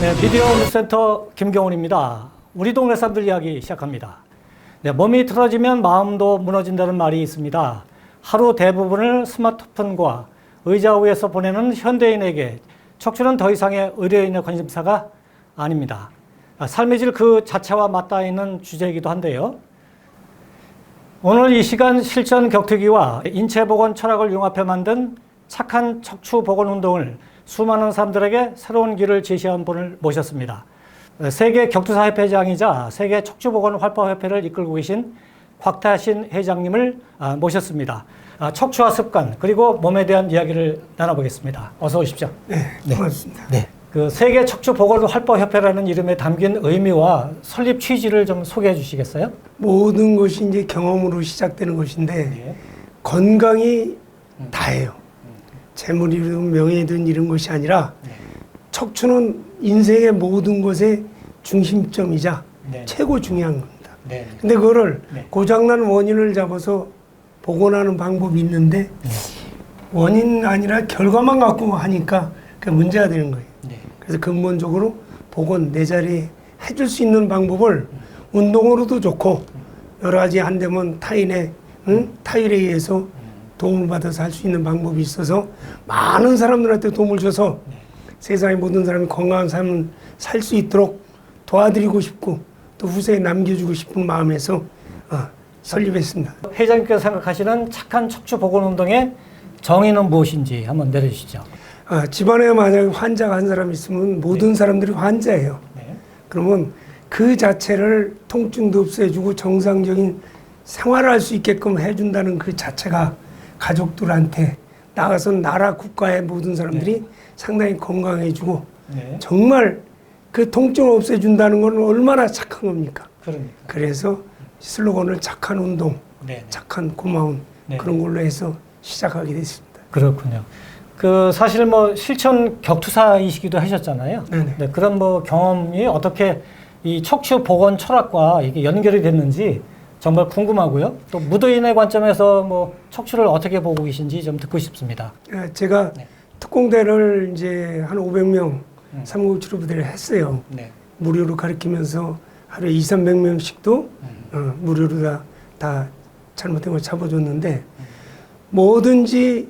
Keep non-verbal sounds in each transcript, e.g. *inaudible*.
네, 미디어 뉴스센터 김경훈입니다. 우리 동네 사람들 이야기 시작합니다. 네, 몸이 틀어지면 마음도 무너진다는 말이 있습니다. 하루 대부분을 스마트폰과 의자 위에서 보내는 현대인에게 척추는 더 이상의 의료인의 관심사가 아닙니다. 아, 삶의 질 그 자체와 맞닿아 있는 주제이기도 한데요. 오늘 이 시간 실전 격투기와 인체보건 철학을 융합해 만든 착한 척추 보건 운동을 수많은 사람들에게 새로운 길을 제시한 분을 모셨습니다. 세계 격투사 협회장이자 세계 척추보건 활보협회를 이끌고 계신 곽타신 회장님을 아, 모셨습니다. 아, 척추와 습관 그리고 몸에 대한 이야기를 나눠보겠습니다. 어서 오십시오. 네, 네. 고맙습니다. 네. 그 세계 척추 보건 활보 협회라는 이름에 담긴 의미와 설립 취지를 좀 소개해 주시겠어요? 모든 것이 이제 경험으로 시작되는 것인데 네. 건강이 다예요. 재물이든 명예든 이런 것이 아니라 네. 척추는 인생의 모든 것의 중심점이자 네. 최고 중요한 겁니다. 네. 근데 그거를 네. 고장난 원인을 잡아서 복원하는 방법이 있는데 네. 원인 아니라 결과만 갖고 하니까 그 문제가 되는 거예요. 네. 그래서 근본적으로 복원 내 자리에 해줄 수 있는 방법을 운동으로도 좋고 여러 가지 안 되면 타인의 응? 타일에 의해서 도움을 받아서 할 수 있는 방법이 있어서 많은 사람들한테 도움을 줘서 세상의 모든 사람이 건강한 삶을 살 수 있도록 도와드리고 싶고 또 후세에 남겨주고 싶은 마음에서 어, 설립했습니다. 회장님께서 생각하시는 착한 척추 보건 운동의 정의는 무엇인지 한번 내려주시죠. 아, 집안에 만약에 환자가 한 사람 있으면 모든 사람들이 환자예요. 네. 그러면 그 자체를 통증도 없애주고 정상적인 생활을 할 수 있게끔 해준다는 그 자체가 가족들한테 나가서 나라 국가의 모든 사람들이 상당히 건강해지고 네. 정말 그 통증을 없애준다는 건 얼마나 착한 겁니까? 그러니까. 그래서 슬로건을 착한 운동, 네. 착한 고마운 네. 그런 걸로 해서 시작하게 됐습니다. 그렇군요. 그 사실 뭐 실천 격투사이시기도 하셨잖아요. 네네. 네, 그런 뭐 경험이 어떻게 이 척추 보건 철학과 이게 연결이 됐는지 정말 궁금하고요. 또 무도인의 관점에서 뭐 척추를 어떻게 보고 계신지 좀 듣고 싶습니다. 예, 제가 네. 특공대를 이제 한 500명 음. 삼국 치료부대를 했어요. 네. 무료로 가르치면서 하루에 2, 300명씩도 음. 어, 무료로 다, 다 잘못된 걸 잡아줬는데 뭐든지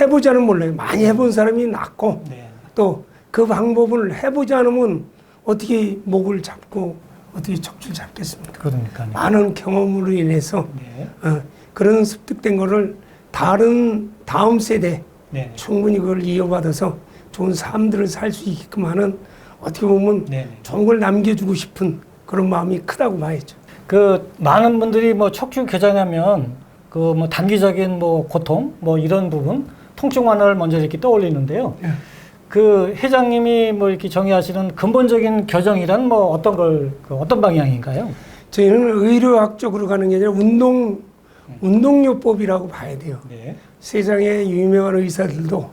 해보자는 몰라요. 많이 해본 사람이 낫고 네. 또그 방법을 해보지 않으면 어떻게 목을 잡고 어떻게 척추를 잡겠습니까? 그러니까요. 많은 경험으로 인해서 네. 어, 그런 습득된 거를 다른 다음 세대 네. 충분히 그걸 이어받아서 좋은 삶들을 살 수 있게끔 하는 어떻게 보면 네. 좋은 걸 남겨주고 싶은 그런 마음이 크다고 봐야죠. 그 많은 분들이 뭐 척추 교정하면 그 뭐 단기적인 뭐 고통 뭐 이런 부분 통증 완화를 먼저 이렇게 떠올리는데요. 예. 그 회장님이 뭐 이렇게 정의하시는 근본적인 교정이란 뭐 어떤 걸, 그 어떤 방향인가요? 저희는 의료학적으로 가는 게 아니라 운동 운동요법이라고 봐야 돼요. 네. 세상에 유명한 의사들도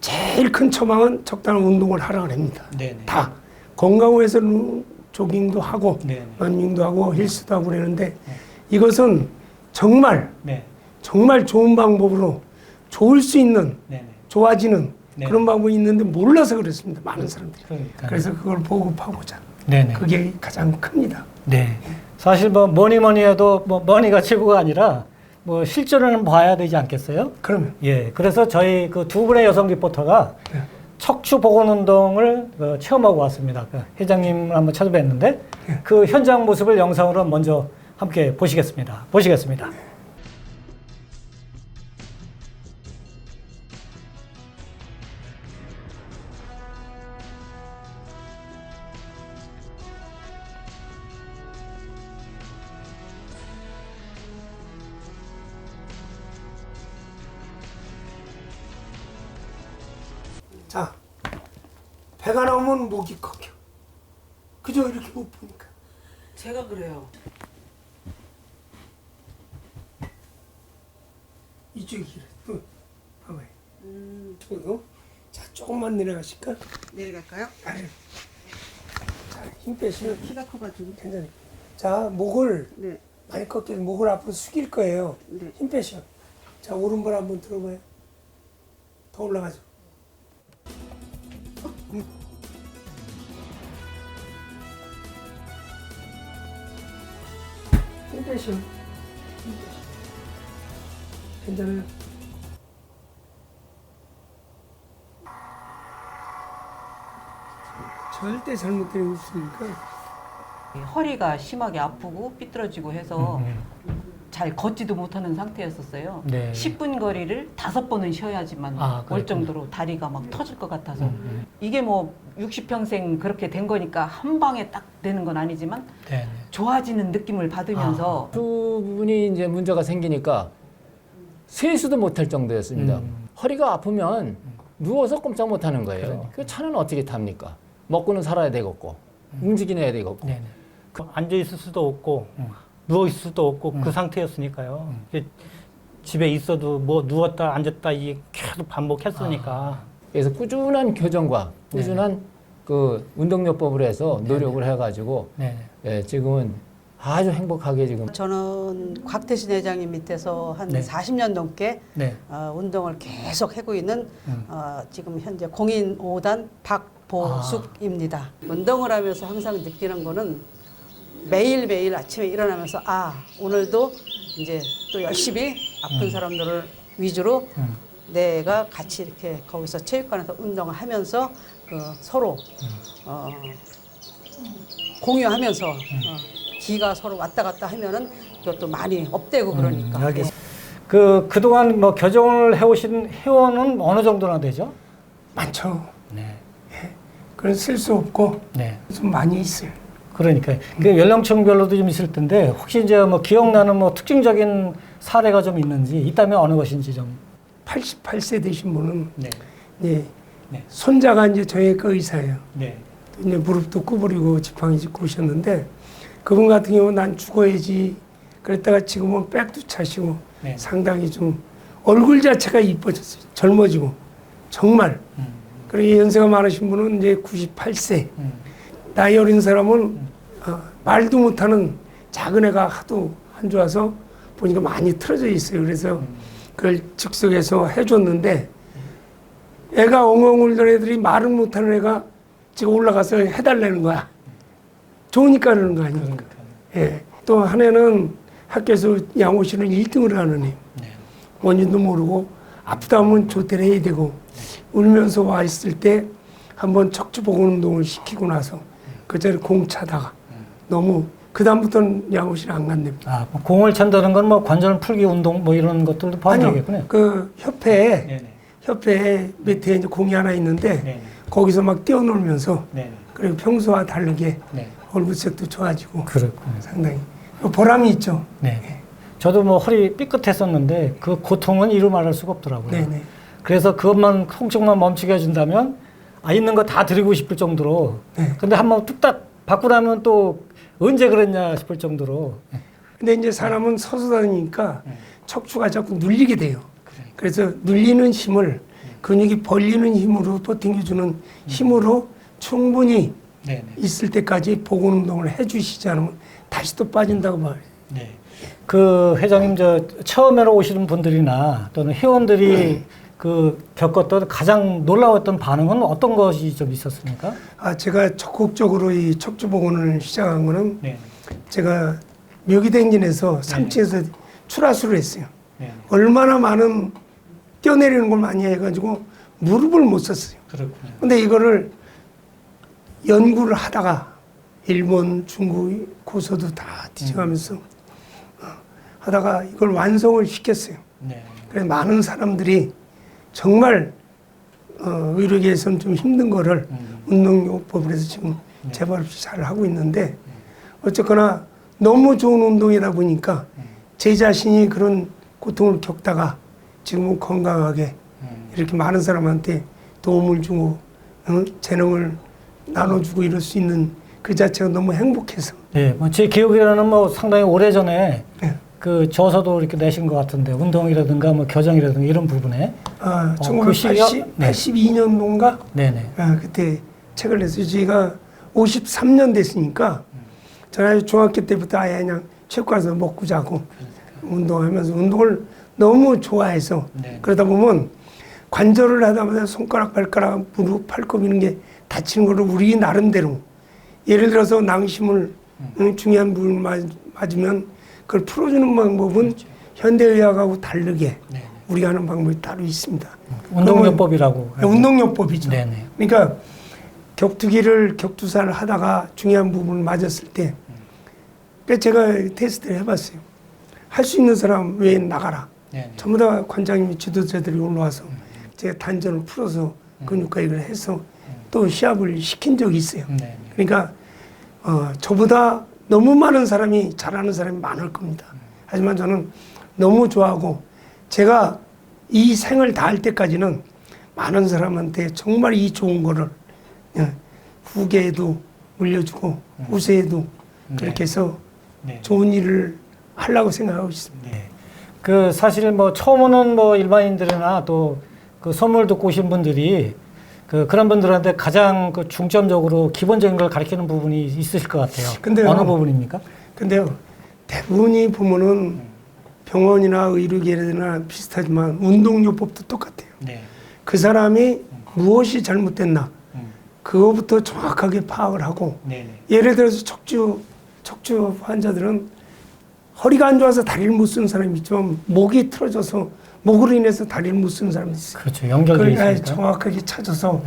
제일 큰 처방은 적당한 운동을 하라고 합니다. 네. 다 건강을 위해서 조깅도 하고 네. 러닝도 하고 헬스도 하고 그러는데 이것은 정말 네. 정말 좋은 방법으로 좋을 수 있는 네. 좋아지는 네. 그런 방법이 있는데 몰라서 그렇습니다. 많은 사람들이. 그러니까. 그래서 그걸 보급하고자. 네. 네. 그게 가장 큽니다. 네. 사실 뭐 뭐니 뭐니 해도 뭐 머니가 최고가 아니라 뭐 실전을 봐야 되지 않겠어요? 그러면 예. 그래서 저희 그 두 분의 여성 리포터가 네. 척추 보건 운동을 그 체험하고 왔습니다. 그 회장님을 한번 찾아뵀는데 네. 그 현장 모습을 영상으로 먼저 함께 보시겠습니다. 보시겠습니다. 자 배가 나오면 목이 꺾여. 그죠 이렇게 못 보니까. 제가 그래요. 이쪽이 길어. 또 봐봐요. 음, 이거 자 조금만 내려가실까? 내려갈까요? 아유. 자 힘 빼시면 키가 커가지고. 괜찮아요. 자 목을 네, 많이 꺾여서 목을 앞으로 숙일 거예요. 네. 힘 빼셔. 자 오른발 한번 들어봐요. 더 올라가죠. 힘 빼셔. 괜찮아요. 절대 잘못된 거 없으니까. 허리가 심하게 아프고 삐뚤어지고 해서 잘 걷지도 못하는 상태였었어요. 네. 10분 거리를 다섯 번은 쉬어야지만 아, 올 그랬구나. 정도로 다리가 막 터질 것 같아서 음, 이게 뭐 60평생 그렇게 된 거니까 한 방에 딱 되는 건 아니지만 네. 네. 좋아지는 느낌을 받으면서 두 분이 이제 문제가 생기니까 세수도 못할 정도였습니다. 음. 허리가 아프면 누워서 꼼짝 못하는 거예요. 그러니까. 그 차는 어떻게 탑니까? 먹고는 살아야 되겠고 움직이는 해야 되겠고 네. 네. 그 앉아 있을 수도 없고 누워 있을 수도 없고 음. 그 상태였으니까요. 이게 집에 있어도 뭐 누웠다 앉았다 이게 계속 반복했으니까. 아. 그래서 꾸준한 교정과 네. 꾸준한 그 운동요법을 해서 노력을 해가지고 네. 예, 지금은 아주 행복하게 지금 저는 곽태신 회장님 밑에서 한 네. 40년 넘게 네. 어, 운동을 계속 하고 있는 음. 어, 지금 현재 공인 5단 박보숙입니다. 운동을 하면서 항상 느끼는 거는 매일매일 아침에 일어나면서 아 오늘도 이제 또 열심히 아픈 사람들을 위주로 음. 내가 같이 이렇게 거기서 체육관에서 운동을 하면서 그 서로 어, 공유하면서 어, 기가 서로 왔다 갔다 하면은 그것도 많이 업되고 그러니까. 음, 알겠습니다. 그 그동안 뭐 교정을 해오신 회원은 어느 정도나 되죠? 많죠. 네. 그런 쓸수 없고 네. 좀 많이 있어요. 그러니까 그 연령층별로도 좀 있을 텐데 혹시 이제 뭐 기억나는 뭐 특징적인 사례가 좀 있는지 있다면 어느 것인지 좀. 88세 되신 분은 네. 이제 네. 손자가 이제 저희 그 의사예요. 네. 이제 무릎도 구부리고 지팡이 짚고 오셨는데 그분 같은 경우는 난 죽어야지 그랬다가 지금은 백도 차시고 네. 상당히 좀 얼굴 자체가 이뻐졌어요. 젊어지고 정말 음. 그리고 연세가 많으신 분은 이제 98세 음. 나이 어린 사람은 어, 말도 못하는 작은 애가 하도 안 좋아서 보니까 많이 틀어져 있어요. 그래서 그걸 즉석에서 해줬는데 애가 엉엉 울던 애들이 말을 못하는 애가 지금 올라가서 해달라는 거야. 좋으니까 그러는 거 아닙니까? 예. 또 한 애는 학교에서 양호실은 1등을 하는 애. 네. 원인도 모르고 아프다 하면 조퇴를 해야 되고 울면서 와 있을 때 한번 척추 보건 운동을 시키고 나서 그 자리 공 차다가 너무 그 다음부터는 양호실 안 간답니다. 아, 뭐 공을 찬다는 건 뭐 관절 풀기 운동 뭐 이런 것들도 포함되겠군요. 그 협회에 네네. 협회에 밑에 이제 공이 하나 있는데 네네. 거기서 막 뛰어놀면서 네네. 그리고 평소와 다르게 네. 얼굴색도 좋아지고 그렇군요. 상당히 보람이 있죠. 네. 저도 뭐 허리 삐끗했었는데 그 고통은 이루 말할 수가 없더라고요. 네네. 그래서 그것만 통증만 멈추게 해준다면 아 있는 거 다 드리고 싶을 정도로. 네. 근데 한번 뚝딱 받고 나면 또 언제 그랬냐 싶을 정도로. 근데 이제 사람은 서서 다니니까 네. 척추가 자꾸 눌리게 돼요. 그러니까. 그래서 눌리는 힘을 근육이 벌리는 힘으로 또 당겨주는 힘으로 충분히 네네. 있을 때까지 보건 운동을 해주시지 않으면 다시 또 빠진다고 말해요. 네. 그 회장님 저 처음으로 오시는 분들이나 또는 회원들이 그 겪었던 가장 놀라웠던 반응은 어떤 것이 좀 있었습니까? 아 제가 적극적으로 이 척추 보건을 시작한 거는 네. 제가 묘기대행진에서 3층에서 출하수를 했어요. 네. 얼마나 많은 뛰어내리는 걸 많이 해가지고 무릎을 못 썼어요. 그렇군요. 근데 이거를 연구를 하다가 일본, 중국, 고서도 다 뒤져가면서 어, 하다가 이걸 완성을 시켰어요. 네. 그래서 많은 사람들이 정말 어, 의료계에서는 좀 힘든 거를 음. 운동요법을 해서 지금 네. 제발 없이 잘 하고 있는데 어쨌거나 너무 좋은 운동이다 보니까 음. 제 자신이 그런 고통을 겪다가 지금은 건강하게 음. 이렇게 많은 사람한테 도움을 주고 어? 재능을 나눠주고 이럴 수 있는 그 자체가 너무 행복해서 네, 뭐제 기억에는 뭐 상당히 오래 전에 네. 그 저서도 이렇게 내신 것 같은데 운동이라든가 뭐 교정이라든가 이런 부분에. 아, 어, 그 시기가- 1980, 네. 82년도인가? 네네. 아, 그때 책을 냈어요. 저희가 53년 됐으니까 저는 중학교 때부터 아예 그냥 체육관에서 먹고 자고 운동하면서 운동을 너무 좋아해서 네. 그러다 보면 관절을 하다 보면 손가락, 발가락, 무릎, 팔꿈 이런 게 다치는 거를 우리 나름대로. 예를 들어서 낭심을 응, 중요한 부분을 맞- 맞으면 그걸 풀어주는 방법은 현대의학하고 다르게 네. 우리가 하는 방법이 따로 있습니다. 운동요법이라고. 그러면 운동요법이죠. 네네. 그러니까 격투기를 격투사를 하다가 중요한 부분을 맞았을 때 그러니까 제가 테스트를 해봤어요. 할 수 있는 사람 외에 나가라. 네네. 전부 다 관장님이 지도자들이 올라와서 제가 단전을 풀어서 근육가입을 해서 또 시합을 시킨 적이 있어요. 네. 그러니까 어, 저보다 너무 많은 사람이 잘하는 사람이 많을 겁니다. 하지만 저는 너무 좋아하고 제가 이 생을 다할 때까지는 많은 사람한테 정말 이 좋은 거를 예, 후계에도 물려주고 후세에도 그렇게 해서 네. 좋은 일을 하려고 생각하고 있습니다. 네. 그 사실 뭐 처음 오는 뭐 일반인들이나 또 그 선물 듣고 오신 분들이 그 그런 분들한테 가장 그 중점적으로 기본적인 걸 가르치는 부분이 있으실 것 같아요. 근데요. 어느 부분입니까? 근데요, 대부분이 보면은 병원이나 의료계나 비슷하지만 운동요법도 똑같아요. 네. 그 사람이 무엇이 잘못됐나 음. 그거부터 정확하게 파악을 하고 네. 예를 들어서 척추 척추 환자들은 허리가 안 좋아서 다리를 못 쓰는 사람이 있지만 목이 틀어져서 목으로 인해서 다리를 못 쓰는 사람이 있어요. 그렇죠. 연결되어 그걸 있으니까. 음. 정확하게 찾아서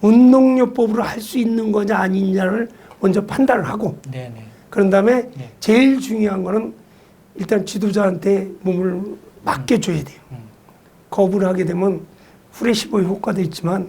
운동요법으로 할 수 있는 거냐 아니냐를 먼저 판단을 하고 네, 네. 그런 다음에 네. 제일 중요한 거는 일단 지도자한테 몸을 맡겨줘야 돼요. 음. 거부를 하게 되면 후레시보 효과도 있지만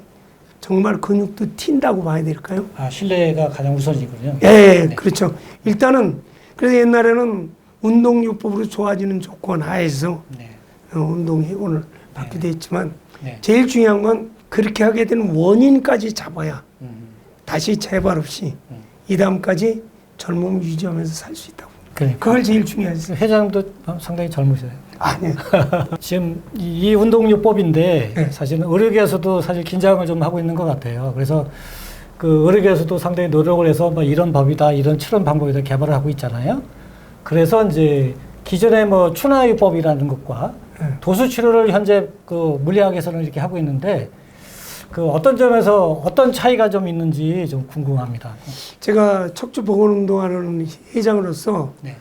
정말 근육도 튄다고 봐야 될까요? 아, 신뢰가 가장 우선이군요. 예, 예, 네. 그렇죠. 일단은 그래서 옛날에는 운동요법으로 좋아지는 조건 하에서 네. 어, 운동회원을 받기도 했지만 네. 제일 중요한 건 그렇게 하게 되는 원인까지 잡아야 음. 다시 재발 없이 음. 이 다음까지 젊음 유지하면서 살 수 있다고. 그러니까. 그걸 제일 중요하지. 회장도 상당히 젊으세요. 아니요. *laughs* 지금 이, 이 운동요법인데 네. 사실은 의료계에서도 사실 긴장을 좀 하고 있는 것 같아요. 그래서 그 의료계에서도 상당히 노력을 해서 뭐 이런 법이다, 이런 치료 방법이다 개발을 하고 있잖아요. 그래서 이제 기존의 뭐 추나요법이라는 것과 네. 도수 치료를 현재 그 물리학에서는 이렇게 하고 있는데 그 어떤 점에서 어떤 차이가 좀 있는지 좀 궁금합니다. 제가 척추 보건 운동하는 회장으로서 네,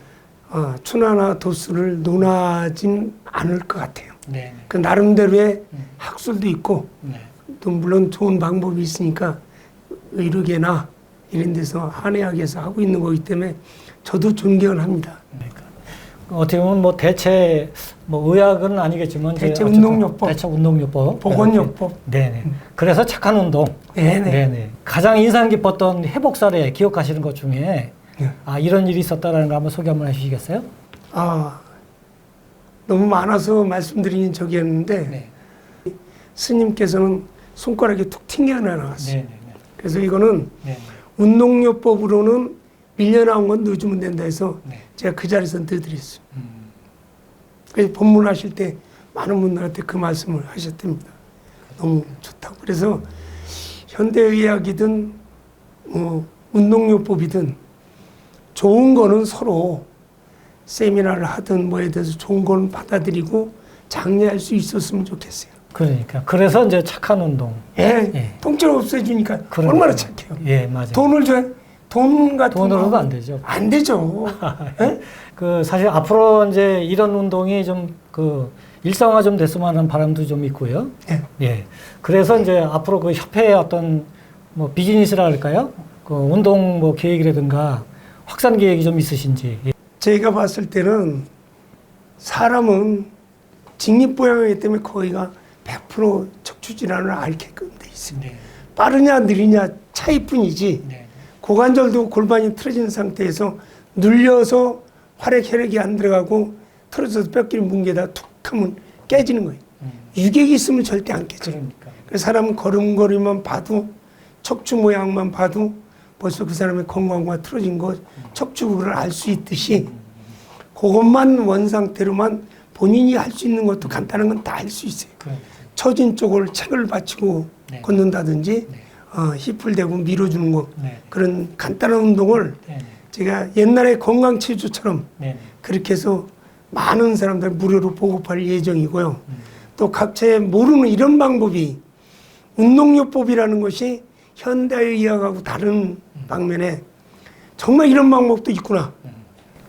어, 추나나 도수를 논하진 않을 것 같아요. 네, 그 나름대로의 음. 학술도 있고 네, 또 물론 좋은 방법이 있으니까 의료계나 이런 데서 한의학에서 하고 있는 거기 때문에 저도 존경을 합니다. 네. 어떻게 보면 뭐 대체 뭐 의학은 아니겠지만 대체 운동요법. 대체 운동요법, 보건요법. 네네. 그래서 착한 운동. 네네. 네네. 가장 인상 깊었던 회복 사례 기억하시는 것 중에 네. 아 이런 일이 있었다라는 거 한번 소개 한번 해주시겠어요? 아 너무 많아서 말씀드리긴 저기였는데 네. 스님께서는 손가락에 툭 튕겨나 나왔어요. 네네. 그래서 이거는 네. 운동요법으로는 밀려 나온 건 넣어주면 된다 해서 네. 제가 그 자리에서 넣어드렸어요. 음. 그래서 본문하실 때 많은 분들한테 그 말씀을 하셨답니다. 너무 좋다고. 그래서 현대의학이든 뭐 운동요법이든 좋은 거는 서로 세미나를 하든 뭐에 대해서 좋은 거는 받아들이고 장려할 수 있었으면 좋겠어요. 그러니까 그래서 이제 착한 운동. 예, 예. 통째로 없애주니까 그러니까요. 얼마나 착해요. 예 맞아요. 돈을 줘야 돈 같은 돈으로도 거안 되죠. 안 되죠. *laughs* 예? 그 사실 앞으로 이제 이런 운동이 좀 그 일상화 좀 됐으면 하는 바람도 좀 있고요. 예. 예. 그래서 이제 앞으로 그 협회의 어떤 뭐 비즈니스라 할까요? 그 운동 뭐 계획이라든가 확산 계획이 좀 있으신지. 예. 제가 봤을 때는 사람은 직립보양이기 때문에 거기가 100% 척추 질환을 앓게끔 돼 있습니다. 네. 빠르냐 느리냐 차이뿐이지 네. 고관절도 골반이 틀어진 상태에서 눌려서 활액 혈액이 안 들어가고 틀어져서 뼈끼리 뭉개다 툭 하면 깨지는 거예요. 음. 유격이 있으면 절대 안 깨져요. 그러니까. 그래서 사람은 걸음걸이만 봐도 척추 모양만 봐도 벌써 그 사람의 건강과 틀어진 것 척추를 알 수 있듯이 그것만 원 상태로만 본인이 할 수 있는 것도 간단한 건 다 할 수 있어요. 그러니까. 처진 쪽을 책을 받치고 네. 걷는다든지 네. 어, 힙을 대고 밀어주는 거 네. 그런 간단한 운동을 네. 제가 옛날에 건강 체조처럼 네. 그렇게 해서 많은 사람들 무료로 보급할 예정이고요. 음. 또 각자의 모르는 이런 방법이 운동요법이라는 것이 현대의학하고 다른 방면에 정말 이런 방법도 있구나.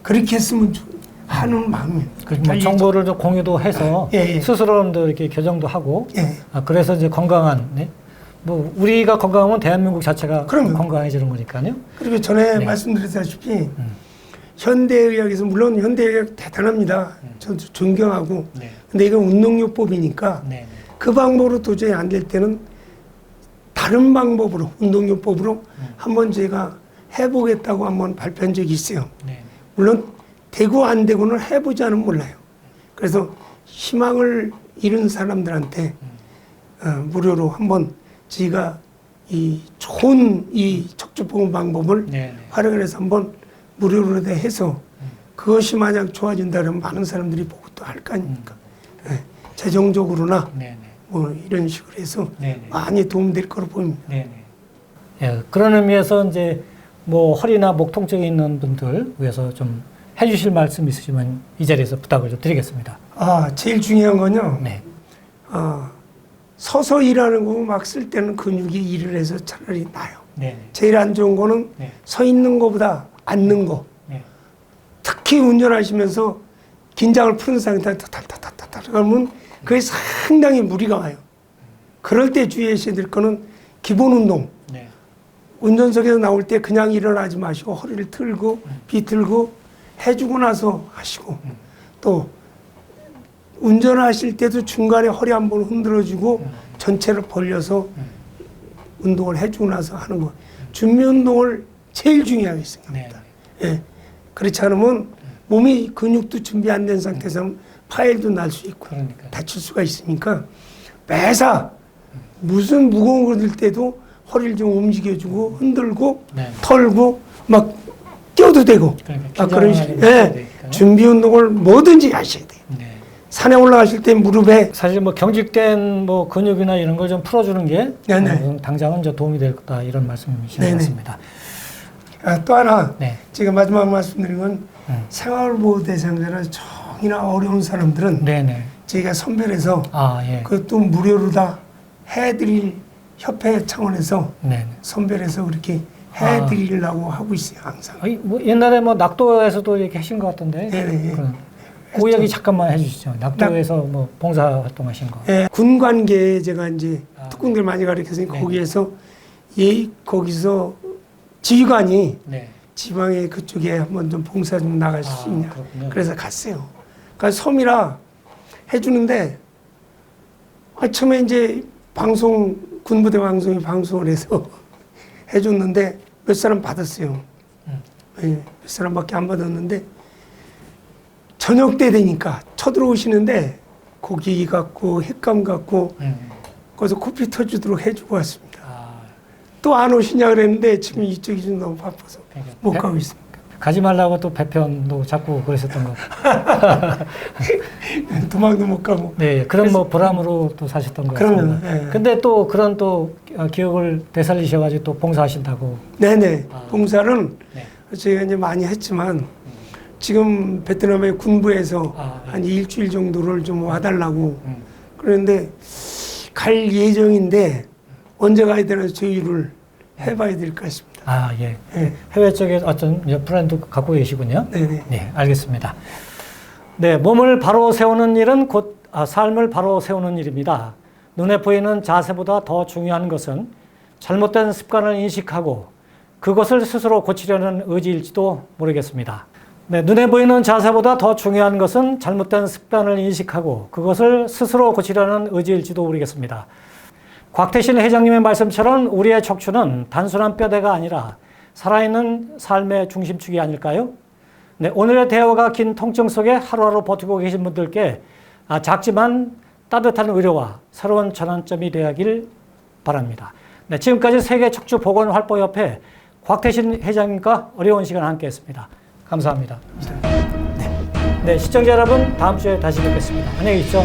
그렇게 했으면 좋- 하는 마음이 그뭐 정보를 좀 공유도 해서 예, 예. 스스로도 이렇게 교정도 하고 예. 아, 그래서 이제 건강한 네? 뭐 우리가 건강하면 대한민국 자체가 그럼요. 건강해지는 거니까요. 그리고 전에 네. 말씀드렸다시피 음. 현대의학에서 물론 현대의학 대단합니다. 저도 존경하고 네. 근데 이건 운동요법이니까 네. 그 방법으로 도저히 안 될 때는 다른 방법으로 운동요법으로 음. 한번 제가 해보겠다고 한번 발표한 적이 있어요. 네. 물론 되고 안 되고는 해보자는 몰라요. 그래서 희망을 잃은 사람들한테 어, 무료로 한번 저희가 이 좋은 이 척추보험 방법을 네. 네. 활용을 해서 한번 무료로 해서 그것이 만약 좋아진다 그러면 많은 사람들이 보고 또 할 거 아닙니까? 예, 재정적으로나 네. 네. 뭐 이런 식으로 해서 네. 네. 많이 도움될 거로 보입니다. 네. 네. 예, 그런 의미에서 이제 뭐 허리나 목 통증이 있는 분들 위해서 좀 해주실 말씀 있으시면 이 자리에서 부탁을 좀 드리겠습니다. 아, 제일 중요한 건요. 네. 아, 서서 일하는 거막쓸 때는 근육이 일을 해서 차라리 나요. 네. 제일 안 좋은 거는 네. 서 있는 거보다 앉는 거. 네. 특히 운전하시면서 긴장을 푸는 상태에서 탈탈탈탈탈 그러면 그게 상당히 무리가 와요. 그럴 때 주의하셔야 될 거는 기본 운동. 네. 운전석에서 나올 때 그냥 일어나지 마시고 허리를 틀고 비틀고 해주고 나서 하시고 또 운전하실 때도 중간에 허리 한 번 흔들어주고 전체를 벌려서 운동을 해주고 나서 하는 거. 준비 운동을 제일 중요하게 생각합니다. 네. 예. 그렇지 않으면 몸이 근육도 준비 안 된 상태에서는 파열도 날 수 있고 그러니까. 다칠 수가 있으니까 매사 무슨 무거운 거들 때도 허리를 좀 움직여주고 흔들고 네. 털고 막 뛰어도 되고 그러니까 아, 그런 긴장을 식 하게 예. 준비 운동을 뭐든지 하셔야 돼요. 네. 산에 올라가실 때 무릎에 사실 뭐 경직된 뭐 근육이나 이런 걸 좀 풀어주는 게 네네. 어, 당장은 이제 도움이 될 거다 이런 말씀이신 것. 같습니다. 아, 또 하나 네. 제가 마지막 말씀드린 건 음. 생활보호 대상자나 정이나 어려운 사람들은 네네. 저희가 선별해서 아 예. 그것도 무료로 다 해드릴 협회 차원에서 네네. 선별해서 그렇게 아. 해드리려고 하고 있어요 항상. 아니, 뭐 옛날에 뭐 낙도에서도 이렇게 하신 것 같던데. 네네. 그런- 그 얘기 잠깐만 해주시죠. 낙도에서 뭐 봉사 활동하신 거. 예, 군 관계에 제가 이제 아, 특공들 많이 가르쳐서 네. 거기에서 예 거기서 지휘관이 네. 지방에 그쪽에 한번 좀 봉사 좀 나가실 수 아, 있냐. 그렇군요. 그래서 갔어요. 그러니까 섬이라 해주는데 아, 처음에 이제 방송 군부대 방송이 방송을 해서 *laughs* 해줬는데 몇 사람 받았어요. 음. 예, 몇 사람밖에 안 받았는데 저녁 때 되니까 쳐들어오시는데 고기 갖고 횟감 갖고 음. 거기서 코피 터주도록 해주고 왔습니다. 아, 또안 오시냐 그랬는데 지금 이쪽이 좀 너무 바빠서 그러니까 못 배- 가고 있습니다. 가지 말라고 또 배편도 자꾸 그러셨던 거. *laughs* 도망도 못 가고. 네, 그런 뭐 보람으로 또 사셨던 거 그러면. 예. 근데 또 그런 또 어, 기억을 되살리셔가지고 또 봉사하신다고. 네네. 아. 봉사는 네. 저희가 이제 많이 했지만 지금 베트남의 군부에서 아, 네. 한 일주일 정도를 좀 와달라고 음. 그런데 갈 예정인데 언제 가야 되나 조율을 해봐야 될 것 같습니다. 아, 예. 예. 해외 쪽에 어떤 브랜드 갖고 계시군요. 네네. 네, 알겠습니다. 네, 몸을 바로 세우는 일은 곧 아, 삶을 바로 세우는 일입니다. 눈에 보이는 자세보다 더 중요한 것은 잘못된 습관을 인식하고 그것을 스스로 고치려는 의지일지도 모르겠습니다. 네, 눈에 보이는 자세보다 더 중요한 것은 잘못된 습관을 인식하고 그것을 스스로 고치려는 의지일지도 모르겠습니다. 곽태신 회장님의 말씀처럼 우리의 척추는 단순한 뼈대가 아니라 살아있는 삶의 중심축이 아닐까요? 네, 오늘의 대화가 긴 통증 속에 하루하루 버티고 계신 분들께 아, 작지만 따뜻한 의료와 새로운 전환점이 되길 바랍니다. 네, 지금까지 세계 척추 보건 활보협회 곽태신 회장님과 어려운 시간 함께했습니다. 감사합니다. 네, 네, 시청자 여러분 다음 주에 다시 뵙겠습니다. 안녕히 계십시오.